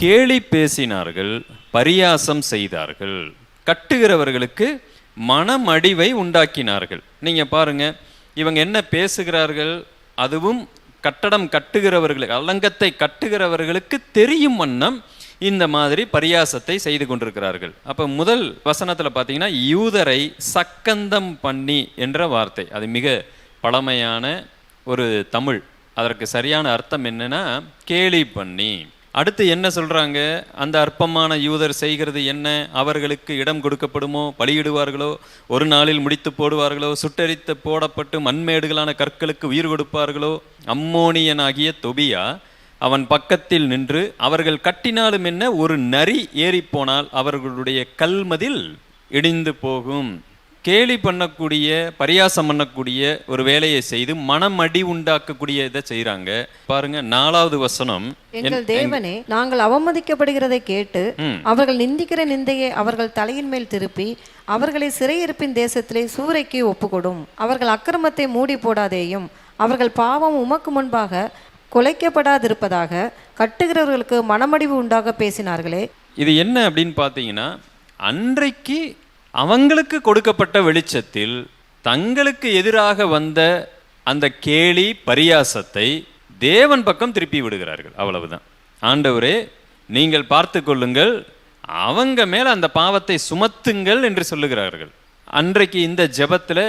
கேலி பேசினார்கள் பரியாசம் செய்தார்கள். கட்டுகிறவர்களுக்கு மனமடிவை உண்டாக்கினார்கள். நீங்கள் பாருங்க இவங்க என்ன பேசுகிறார்கள்? அதுவும் கட்டடம் கட்டுகிறவர்களுக்கு அலங்கத்தை கட்டுகிறவர்களுக்கு தெரியும் வண்ணம் இந்த மாதிரி பரியாசத்தை செய்து கொண்டிருக்கிறார்கள். அப்போ முதல் வசனத்தில் பார்த்தீங்கன்னா யூதரை சக்கந்தம் பண்ணி என்ற வார்த்தை. அது மிக பழமையான ஒரு தமிழ். அதற்கு சரியான அர்த்தம் என்னென்னா கேலி பண்ணி. அடுத்து என்ன சொல்கிறாங்க அந்த அற்பமான யூதர் செய்கிறது என்ன? அவர்களுக்கு இடம் கொடுக்கப்படுமோ? பலியிடுவார்களோ? ஒரு நாளில் முடித்து போடுவார்களோ? சுட்டரித்து போடப்பட்டு மண்மேடுகளான கற்களுக்கு உயிர் கொடுப்பார்களோ? அம்மோனியனாகிய தொபியா அவன் பக்கத்தில் நின்று அவர்கள் கட்டினாலும் என்ன? ஒரு நரி ஏறிப்போனால் அவர்களுடைய கல்மதில் இடிந்து போகும். கேலி பண்ணக்கூடிய பரியாசம் பண்ணக்கூடிய ஒரு வேலையை செய்து மனமடி உண்டாக்கக்கூடிய இதை செய்றாங்க. பாருங்க நாலாவது வசனம். எங்கள் தேவனே நாங்கள் அவமதிக்கப்படுகிறதை கேட்டு அவர்கள் நிந்திக்கிற நிந்தையை அவர்கள் தலையின் மேல் திருப்பி அவர்களை சிறையிருப்பின் தேசத்திலே சூறைக்கு ஒப்புக்கொடும். அவர்கள் அக்கிரமத்தை மூடி போடாதேயும் அவர்கள் பாவம் உமக்கு முன்பாக குலைக்கப்படாதிருப்பதாக கட்டுகிறவர்களுக்கு மனமடிவு உண்டாக பேசினார்களே. இது என்ன அப்படின்னு பார்த்தீங்கன்னா அன்றைக்கு அவங்களுக்கு கொடுக்கப்பட்ட வெளிச்சத்தில் தங்களுக்கு எதிராக வந்த அந்த கேலி பரியாசத்தை தேவன் பக்கம் திருப்பி விடுகிறார்கள். அவ்வளவுதான். ஆண்டவரே நீங்கள் பார்த்து கொள்ளுங்கள். அவங்க மேலே அந்த பாவத்தை சுமத்துங்கள் என்று சொல்லுகிறார்கள். அன்றைக்கு இந்த ஜபத்தில்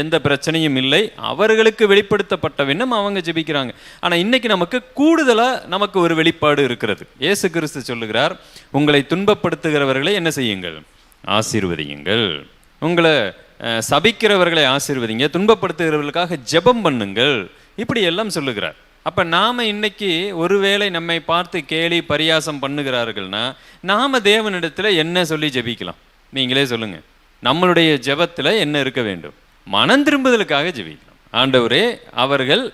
எந்த பிரச்சனையும் இல்லை. அவர்களுக்கு வெளிப்படுத்தப்பட்ட விண்ணம் அவங்க ஜெபிக்கிறாங்க. ஆனால் இன்னைக்கு நமக்கு கூடுதலாக நமக்கு ஒரு வெளிப்பாடு இருக்கிறது. இயேசு கிறிஸ்து சொல்லுகிறார் உங்களை துன்பப்படுத்துகிறவர்களை என்ன செய்யுங்கள்? ஆசீர்வதியுங்கள். உங்களை சபிக்கிறவர்களை ஆசீர்வதிங்க துன்பப்படுத்துகிறவர்களுக்காக ஜெபம் பண்ணுங்கள். இப்படி எல்லாம் சொல்லுகிறார். அப்போ நாம இன்னைக்கு ஒருவேளை நம்மை பார்த்து கேலி பரியாசம் பண்ணுகிறார்கள்னா நாம தேவனிடத்தில் என்ன சொல்லி ஜெபிக்கலாம்? நீங்களே சொல்லுங்கள் நம்மளுடைய ஜெபத்தில் என்ன இருக்க வேண்டும்? மனம் திரும்புதலுக்காக ஜெபிக்கலாம். ஆண்டவரே அவர்கள்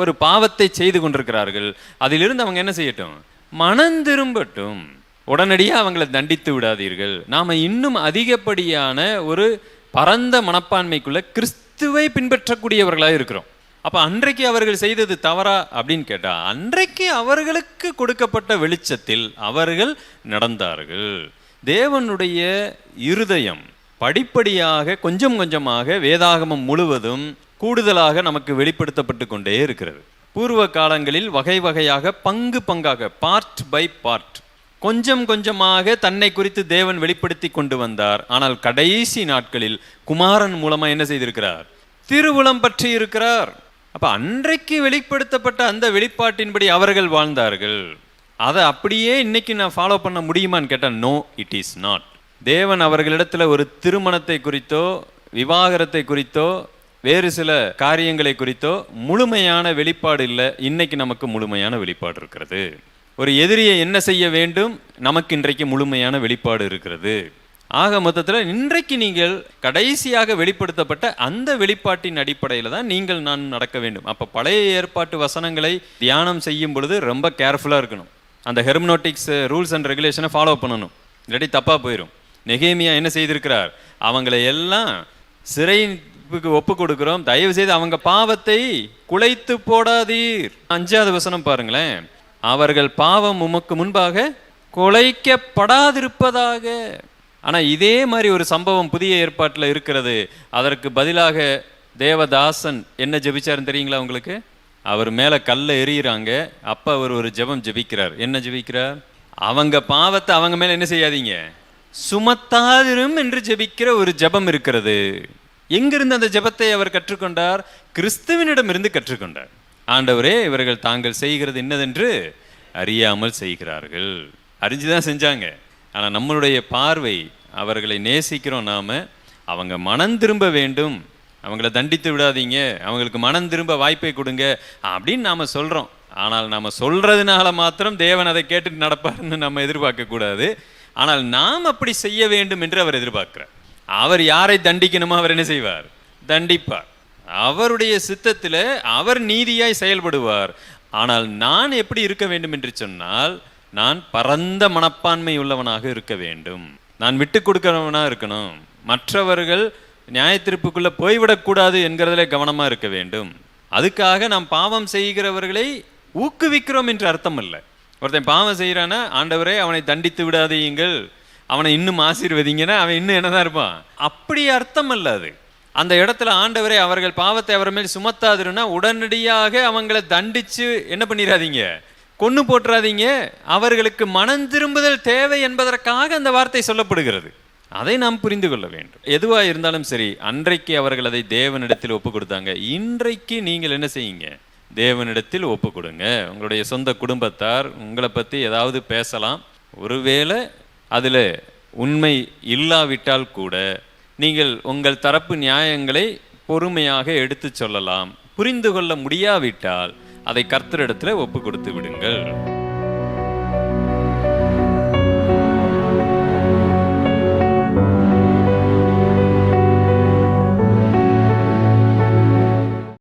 ஒரு பாவத்தை செய்து கொண்டிருக்கிறார்கள். அதிலிருந்து அவங்க என்ன செய்யட்டும்? மனம் திரும்பட்டும். உடனடியாக அவங்களை தண்டித்து விடாதீர்கள். நாம் இன்னும் அதிகப்படியான ஒரு பரந்த மனப்பான்மைக்குள்ள கிறிஸ்துவை பின்பற்றக்கூடியவர்களாக இருக்கிறோம். அப்போ அன்றைக்கு அவர்கள் செய்தது தவறா அப்படின்னு கேட்டால் அன்றைக்கு அவர்களுக்கு கொடுக்கப்பட்ட வெளிச்சத்தில் அவர்கள் நடந்தார்கள். தேவனுடைய இருதயம் படிப்படியாக கொஞ்சம் கொஞ்சமாக வேதாகமம் முழுவதும் கூடுதலாக நமக்கு வெளிப்படுத்தப்பட்டு கொண்டே இருக்கிறது. பூர்வ காலங்களில் வகை வகையாக பங்கு பங்காக பார்ட் பை பார்ட் கொஞ்சம் கொஞ்சமாக தன்னை குறித்து தேவன் வெளிப்படுத்தி கொண்டு வந்தார். ஆனால் கடைசி நாட்களில் குமாரன் மூலமாக என்ன செய்திருக்கிறார்? திருவுளம் பற்றி இருக்கிறார். அப்போ அன்றைக்கு வெளிப்படுத்தப்பட்ட அந்த வெளிப்பாட்டின்படி அவர்கள் வாழ்ந்தார்கள். அதை அப்படியே இன்னைக்கு நான் ஃபாலோ பண்ண முடியுமான்னு கேட்டால் நோ இட் இஸ் நாட் தேவன் அவர்களிடத்தில் ஒரு திருமணத்தை குறித்தோ விவாகரத்தை குறித்தோ வேறு சில காரியங்களை குறித்தோ முழுமையான வெளிப்பாடு இல்லை. இன்னைக்கு நமக்கு முழுமையான வெளிப்பாடு இருக்கிறது. ஒரு எதிரியை என்ன செய்ய வேண்டும்? நமக்கு இன்றைக்கு முழுமையான வெளிப்பாடு இருக்கிறது. ஆக மொத்தத்தில் இன்றைக்கு நீங்கள் கடைசியாக வெளிப்படுத்தப்பட்ட அந்த வெளிப்பாட்டின் அடிப்படையில் தான் நீங்கள் நான் நடக்க வேண்டும். அப்போ பழைய ஏற்பாட்டு வசனங்களை தியானம் செய்யும் பொழுது ரொம்ப கேர்ஃபுல்லாக இருக்கணும். அந்த ஹெர்மனோட்டிக்ஸ் ரூல்ஸ் அண்ட் ரெகுலேஷனை ஃபாலோ பண்ணணும். இல்லாட்டி தப்பாக போயிடும் நெகேமியா என்ன செய்திருக்கிறார்? அவங்களை எல்லாம் சிறைக்கு ஒப்பு கொடுக்கிறோம். தயவு செய்து அவங்க பாவத்தை குலைத்து போடாதீர். அஞ்சாவது வசனம் பாருங்களேன். அவர்கள் பாவம் உமக்கு முன்பாக குலைக்கப்படாதிருப்பதாக. ஆனா இதே மாதிரி ஒரு சம்பவம் புதிய ஏற்பாட்டில் இருக்கிறது. அதற்கு பதிலாக தேவதாசன் என்ன ஜெபிச்சாருன்னு தெரியுங்களா உங்களுக்கு? அவர் மேல கல்ல எறிகிறாங்க அப்போ அவர் ஒரு ஜெபம் ஜெபிக்கிறார். என்ன ஜெபிக்கிறார்? அவங்க பாவத்தை அவங்க மேல என்ன செய்யாதீங்க? சுமத்தாதிரும் என்று ஜெபிக்கிற ஒரு ஜெபம் இருக்கிறது. எங்கிருந்து அந்த ஜெபத்தை அவர் கற்றுக்கொண்டார்? கிறிஸ்துவனிடமிருந்து கற்றுக்கொண்டார். ஆண்டவரே இவர்கள் தாங்கள் செய்கிறது என்னதென்று அறியாமல் செய்கிறார்கள். அறிஞ்சுதான் செஞ்சாங்க. ஆனால் நம்மளுடைய பார்வை அவர்களை நேசிக்கிறோம் நாம் அவங்க மனம் திரும்ப வேண்டும். அவங்கள தண்டித்து விடாதீங்க. அவங்களுக்கு மனம் திரும்ப வாய்ப்பை கொடுங்க அப்படின்னு நாம் சொல்கிறோம் ஆனால் நாம் சொல்கிறதுனால மாத்திரம் தேவன் அதை கேட்டுட்டு நடப்பார்னு நம்ம எதிர்பார்க்கக்கூடாது ஆனால் நாம் அப்படி செய்ய வேண்டும் என்று அவர் எதிர்பார்க்கிறார். அவர் யாரை தண்டிக்கணுமோ அவர் என்ன செய்வார்? தண்டிப்பார். அவருடைய சித்தத்தில் அவர் நீதியாய் செயல்படுவார். ஆனால் நான் எப்படி இருக்க வேண்டும் என்று சொன்னால் நான் பரந்த மனப்பான்மை உள்ளவனாக இருக்க வேண்டும். நான் விட்டு கொடுக்கிறவனாக இருக்கணும். மற்றவர்கள் நியாயத்திருப்புக்குள்ளே போய்விடக்கூடாது என்கிறதுல கவனமாக இருக்க வேண்டும். அதுக்காக நாம் பாவம் செய்கிறவர்களை ஊக்குவிக்கிறோம் என்று அர்த்தம் இல்லை ஒருத்தன் பாவம் செய்கிறான்னா ஆண்டவரே அவனை தண்டித்து விடாதீங்கள். அவனை இன்னும் ஆசீர்வதிங்கன்னா அவன் இன்னும் என்னதான் இருப்பான்? அப்படி அர்த்தம் அல்ல அது. அந்த இடத்துல ஆண்டவரே அவர்கள் பாவத்தை அவர் மேல் சுமத்தாதுன்னா உடனடியாக அவங்கள தண்டிச்சு என்ன பண்ணிடாதீங்க கொன்று போட்டுறாதீங்க. அவர்களுக்கு மனம் திரும்புதல் தேவை என்பதற்காக அந்த வார்த்தை சொல்லப்படுகிறது. அதை நாம் புரிந்து கொள்ள வேண்டும். எதுவா இருந்தாலும் சரி அன்றைக்கு அவர்கள் அதை தேவனிடத்தில் ஒப்பு கொடுத்தாங்க. இன்றைக்கு நீங்கள் என்ன செய்யுங்க? தேவனிடத்தில் ஒப்பு கொடுங்க. உங்களுடைய சொந்த குடும்பத்தார் உங்களை பற்றி ஏதாவது பேசலாம். ஒருவேளை அதில் உண்மை இல்லாவிட்டால் கூட நீங்கள் உங்கள் தரப்பு நியாயங்களை பொறுமையாக எடுத்துச் சொல்லலாம். புரிந்து கொள்ள முடியாவிட்டால் அதை கர்த்தரிடத்தில் ஒப்பு கொடுத்து விடுங்கள்.